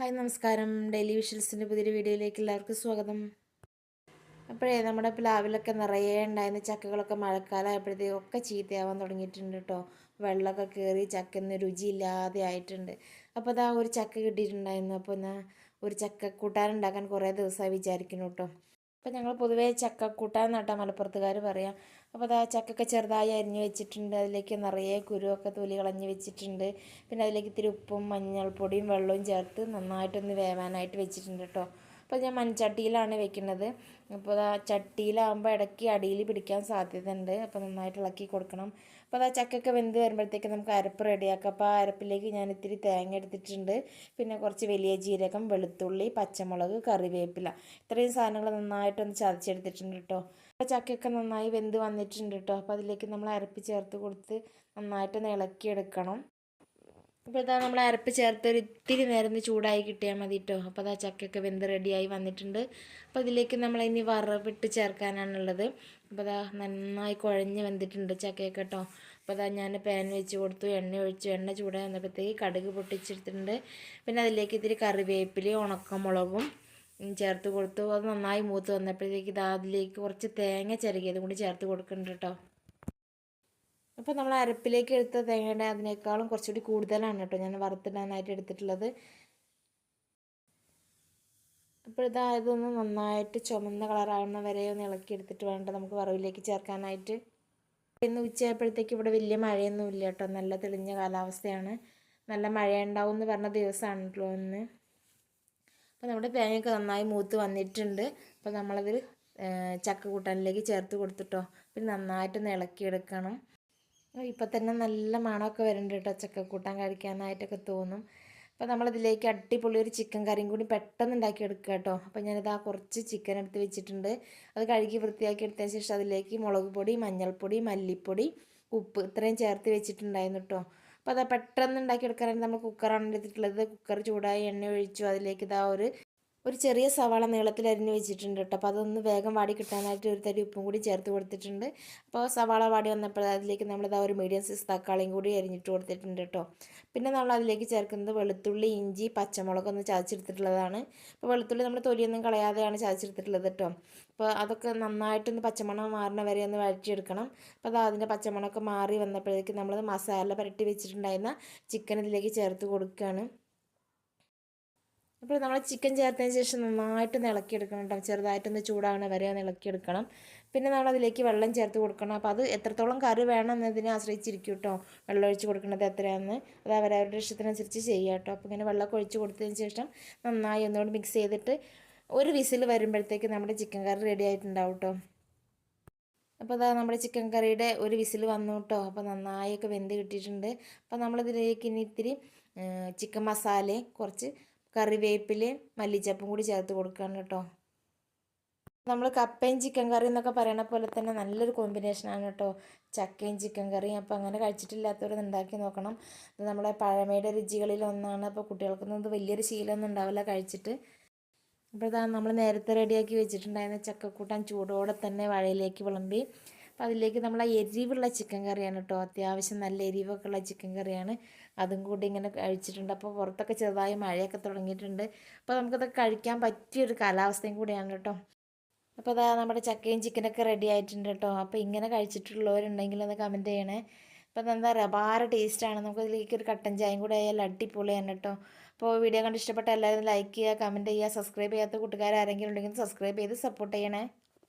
Hi നമസ്കാരം. Daily വിഷൽസിന്റെ പുതിയൊരു വീഡിയോയിലേക്ക് എല്ലാവർക്കും സ്വാഗതം. അപ്പോഴേ നമ്മുടെ പ്ലാവിലൊക്കെ നിറയെ ഉണ്ടായിരുന്ന ചക്കകളൊക്കെ മഴക്കാലമായപ്പോഴത്തേക്കും ഒക്കെ ചീത്തയാവാൻ തുടങ്ങിയിട്ടുണ്ട് കേട്ടോ. വെള്ളമൊക്കെ കയറി ചക്കന്ന് രുചിയില്ലാതെ ആയിട്ടുണ്ട്. അപ്പോൾ അതാ ഒരു ചക്ക കിട്ടിയിട്ടുണ്ടായിരുന്നു. അപ്പോൾ ഞാൻ ഒരു ചക്ക കൂട്ടാനുണ്ടാക്കാൻ കുറേ ദിവസമായി വിചാരിക്കുന്നു കേട്ടോ. അപ്പോൾ ഞങ്ങൾ പൊതുവേ ചക്ക കൂട്ടാൻ നട്ടാൽ മലപ്പുറത്തുകാർ പറയാം. അപ്പോൾ അതാ ചക്കൊക്കെ ചെറുതായി അരിഞ്ഞ് വെച്ചിട്ടുണ്ട്. അതിലേക്ക് നിറയെ കുരുവൊക്കെ തൊലി കളഞ്ഞ് വെച്ചിട്ടുണ്ട്. പിന്നെ അതിലേക്ക് ഇത്തിരി ഉപ്പും മഞ്ഞൾപ്പൊടിയും വെള്ളവും ചേർത്ത് നന്നായിട്ടൊന്ന് വേവാനായിട്ട് വെച്ചിട്ടുണ്ട് കേട്ടോ. അപ്പോൾ ഞാൻ മൺചട്ടിയിലാണ് വെക്കുന്നത്. അപ്പോൾ ആ ചട്ടിയിലാകുമ്പോൾ ഇടയ്ക്ക് അടിയിൽ പിടിക്കാൻ സാധ്യതയുണ്ട്. അപ്പോൾ നന്നായിട്ട് ഇളക്കി കൊടുക്കണം. അപ്പോൾ അത് ചക്കൊക്കെ വെന്ത് വരുമ്പോഴത്തേക്ക് നമുക്ക് അരപ്പ് റെഡിയാക്കാം. അപ്പോൾ ആ അരപ്പിലേക്ക് ഞാൻ ഇത്തിരി തേങ്ങ എടുത്തിട്ടുണ്ട്. പിന്നെ കുറച്ച് വലിയ ജീരകം വെളുത്തുള്ളി പച്ചമുളക് കറിവേപ്പില. ഇത്രയും സാധനങ്ങൾ നന്നായിട്ടൊന്ന് ചതച്ചെടുത്തിട്ടുണ്ട് കേട്ടോ. ചക്കയൊക്കെ നന്നായി വെന്ത് വന്നിട്ടുണ്ട് കേട്ടോ അപ്പോൾ അതിലേക്ക് നമ്മൾ അരപ്പ് ചേർത്ത് കൊടുത്ത് നന്നായിട്ടൊന്ന് ഇളക്കിയെടുക്കണം. അപ്പോൾ ഇതാ നമ്മൾ അരപ്പ് ചേർത്ത് ഒരു ഇത്തിരി നേരം ചൂടായി കിട്ടിയാൽ മതി കേട്ടോ അപ്പോൾ അതാ ചക്കയൊക്കെ വെന്ത് റെഡിയായി വന്നിട്ടുണ്ട്. അപ്പോൾ ഇതിലേക്ക് നമ്മൾ ഇനി വറവിട്ട് ചേർക്കാനാണുള്ളത്. അപ്പോൾ അതാ നന്നായി കുഴഞ്ഞ് വെന്തിട്ടുണ്ട് ചക്കയൊക്കെ കേട്ടോ അപ്പോൾ അതാ ഞാൻ പാൻ വെച്ച് കൊടുത്തു എണ്ണ ഒഴിച്ചു. എണ്ണ ചൂടായി വന്നപ്പോഴത്തേക്ക് കടുക് പൊട്ടിച്ചെടുത്തിട്ടുണ്ട്. പിന്നെ അതിലേക്ക് ഇത്തിരി കറിവേപ്പിലയും ഉണക്കമുളകും ചേർത്ത് കൊടുത്തു. അത് നന്നായി മൂത്ത് വന്നപ്പോഴത്തേക്ക് ഇതാ അതിലേക്ക് കുറച്ച് തേങ്ങ ചിരകിയതും കൂടി ചേർത്ത് കൊടുക്കുന്നുണ്ട് കേട്ടോ അപ്പോൾ നമ്മൾ അരപ്പിലേക്ക് എടുത്ത തേങ്ങയുടെ അതിനേക്കാളും കുറച്ചുകൂടി കൂടുതലാണ് കേട്ടോ ഞാൻ വറുത്തിടാനായിട്ട് എടുത്തിട്ടുള്ളത്. അപ്പോൾ ഇതാ ഇതൊന്ന് നന്നായിട്ട് ചുമന്ന കളറാവുന്ന വരെ ഒന്ന് ഇളക്കി എടുത്തിട്ട് വേണ്ട നമുക്ക് വറവിലേക്ക് ചേർക്കാനായിട്ട്. ഇന്ന് ഉച്ചയായപ്പോഴത്തേക്ക് ഇവിടെ വലിയ മഴയൊന്നും ഇല്ല കേട്ടോ നല്ല തെളിഞ്ഞ കാലാവസ്ഥയാണ്. നല്ല മഴ ഉണ്ടാവും എന്ന് പറഞ്ഞ ദിവസമാണല്ലോ ഇന്ന്. അപ്പോൾ നമ്മുടെ തേങ്ങയൊക്കെ നന്നായി മൂത്ത് വന്നിട്ടുണ്ട്. അപ്പോൾ നമ്മളതിൽ ചക്ക കൂട്ടാനിലേക്ക് ചേർത്ത് കൊടുത്തിട്ടോ. പിന്നെ നന്നായിട്ടൊന്ന് ഇളക്കിയെടുക്കണം. ഇപ്പം തന്നെ നല്ല മണമൊക്കെ വരുന്നുണ്ട് കേട്ടോ ചക്ക കൂട്ടാൻ കഴിക്കാനായിട്ടൊക്കെ തോന്നും. അപ്പോൾ നമ്മളിതിലേക്ക് അടിപൊളി ഒരു ചിക്കൻ കറിയും കൂടി പെട്ടെന്ന് ഉണ്ടാക്കി എടുക്കുക കേട്ടോ. അപ്പോൾ ഞാനിത് ആ കുറച്ച് ചിക്കൻ എടുത്ത് വെച്ചിട്ടുണ്ട്. അത് കഴുകി വൃത്തിയാക്കി എടുത്തതിന് ശേഷം അതിലേക്ക് മുളക് പൊടി മഞ്ഞൾപ്പൊടി മല്ലിപ്പൊടി ഉപ്പ് ഇത്രയും ചേർത്ത് വെച്ചിട്ടുണ്ടായിരുന്നു കേട്ടോ. അപ്പോൾ അത് പെട്ടെന്ന് ഉണ്ടാക്കിയെടുക്കാനായിട്ട് നമ്മൾ കുക്കറാണ് എടുത്തിട്ടുള്ളത്. കുക്കർ ചൂടായി എണ്ണ ഒഴിച്ചു അതിലേക്ക് ഇതാ ഒരു ഒരു ചെറിയ സവാള നീളത്തിൽ അരിഞ്ഞ് വെച്ചിട്ടുണ്ട് കേട്ടോ. അപ്പോൾ അതൊന്ന് വേഗം വാടി കിട്ടാനായിട്ട് ഒരു തരി ഉപ്പും കൂടി ചേർത്ത് കൊടുത്തിട്ടുണ്ട്. അപ്പോൾ സവാള വാടി വന്നപ്പോൾ അതിലേക്ക് നമ്മളിതാ ഒരു മീഡിയം സൈസ് തക്കാളിയും കൂടി അരിഞ്ഞിട്ട് കൊടുത്തിട്ടുണ്ട് കേട്ടോ. പിന്നെ നമ്മൾ അതിലേക്ക് ചേർക്കുന്നത് വെളുത്തുള്ളി ഇഞ്ചി പച്ചമുളക് ഒന്ന് ചതച്ചെടുത്തിട്ടുള്ളതാണ്. അപ്പോൾ വെളുത്തുള്ളി നമ്മൾ തൊലിയൊന്നും കളയാതെയാണ് ചതച്ചെടുത്തിട്ടുള്ളത് കേട്ടോ. അപ്പോൾ അതൊക്കെ നന്നായിട്ടൊന്ന് പച്ചമണം മാറണ വരെ ഒന്ന് വഴറ്റിയെടുക്കണം. അപ്പോൾ അത് അതിന്റെ പച്ചമണമൊക്കെ മാറി വന്നപ്പോഴേക്കും നമ്മൾ മസാല പുരട്ടി വെച്ചിട്ടുണ്ടായിരുന്ന ചിക്കൻ ഇതിലേക്ക് ചേർത്ത് കൊടുക്കുകയാണ്. അപ്പോൾ നമ്മൾ ചിക്കൻ ചേർത്തതിന് ശേഷം നന്നായിട്ട് ഇളക്കിയെടുക്കണം കേട്ടോ. ചെറുതായിട്ടൊന്ന് ചൂടാവണ വരെ ഒന്ന് ഇളക്കിയെടുക്കണം. പിന്നെ നമ്മൾ അതിലേക്ക് വെള്ളം ചേർത്ത് കൊടുക്കണം. അപ്പോൾ അത് എത്രത്തോളം കറി വേണം എന്നതിനെ ആശ്രയിച്ചിരിക്കും കേട്ടോ. വെള്ളം ഒഴിച്ച് കൊടുക്കുന്നത് എത്രയാണെന്ന്. അത് അവരവരുടെ ഇഷ്ടത്തിനനുസരിച്ച് ചെയ്യുക കേട്ടോ. അപ്പോൾ ഇങ്ങനെ വെള്ളം ഒഴിച്ച് കൊടുത്തതിന് ശേഷം നന്നായി ഒന്നുകൂടി മിക്സ് ചെയ്തിട്ട് ഒരു വിസിൽ വരുമ്പോഴത്തേക്ക് നമ്മുടെ ചിക്കൻ കറി റെഡി ആയിട്ടുണ്ടാവും കേട്ടോ. അപ്പോൾ അതാ നമ്മുടെ ചിക്കൻ കറിയുടെ ഒരു വിസിൽ വന്നു കേട്ടോ. അപ്പോൾ നന്നായൊക്കെ വെന്ത് കിട്ടിയിട്ടുണ്ട്. അപ്പോൾ നമ്മളിതിലേക്ക് ഇനി ഇത്തിരി ചിക്കൻ മസാലയും കുറച്ച് കറിവേപ്പിലയും മല്ലിച്ചപ്പും കൂടി ചേർത്ത് കൊടുക്കുകയാണ് കേട്ടോ. നമ്മൾ കപ്പയും ചിക്കൻ കറി എന്നൊക്കെ പറയണ പോലെ തന്നെ നല്ലൊരു കോമ്പിനേഷനാണ് കേട്ടോ. ചക്കയും ചിക്കൻ കറിയും അപ്പോൾ അങ്ങനെ കഴിച്ചിട്ടില്ലാത്തവർ ഉണ്ടാക്കി നോക്കണം. ഇത് നമ്മുടെ പഴമയുടെ രുചികളിൽ ഒന്നാണ്. അപ്പോൾ കുട്ടികൾക്കൊന്നും ഇത് വലിയൊരു ശീലമൊന്നും ഉണ്ടാവില്ല കഴിച്ചിട്ട്. അപ്പോൾ ഇതാ നമ്മൾ നേരത്തെ റെഡിയാക്കി വെച്ചിട്ടുണ്ടായിരുന്ന ചക്കക്കൂട്ടാൻ ചൂടോടെ തന്നെ വഴയിലേക്ക് വിളമ്പി അപ്പോൾ അതിലേക്ക് നമ്മൾ ആ എരിവുള്ള ചിക്കൻ കറിയാണ് കേട്ടോ അത്യാവശ്യം നല്ല എരിവൊക്കെ ഉള്ള ചിക്കൻ കറിയാണ്. അതും കൂടി ഇങ്ങനെ കഴിച്ചിട്ടുണ്ട്. അപ്പോൾ പുറത്തൊക്കെ ചെറുതായി മഴയൊക്കെ തുടങ്ങിയിട്ടുണ്ട്. അപ്പോൾ നമുക്കതൊക്കെ കഴിക്കാൻ പറ്റിയൊരു കാലാവസ്ഥയും കൂടിയാണ് കേട്ടോ അപ്പോൾ അതാ നമ്മുടെ ചക്കയും ചിക്കനൊക്കെ റെഡി ആയിട്ടുണ്ട് കേട്ടോ അപ്പോൾ ഇങ്ങനെ കഴിച്ചിട്ടുള്ളവരുണ്ടെങ്കിൽ ഒന്ന് കമന്റ് ചെയ്യണേ. അപ്പോൾ പറയുക അപാര ടേസ്റ്റാണ് നമുക്ക് ഇതിലേക്ക് ഒരു കട്ടൻ ചായയും കൂടെ ആയാൽ അടിപൊളിയാണ് കേട്ടോ അപ്പോൾ വീഡിയോ കണ്ട് ഇഷ്ടപ്പെട്ട എല്ലാവരും ലൈക്ക് ചെയ്യുക കമന്റ് ചെയ്യുക സബ്സ്ക്രൈബ് ചെയ്യാത്ത കൂട്ടുകാർ ആരെങ്കിലും ഉണ്ടെങ്കിൽ സബ്സ്ക്രൈബ് ചെയ്ത് സപ്പോർട്ട് ചെയ്യണേ.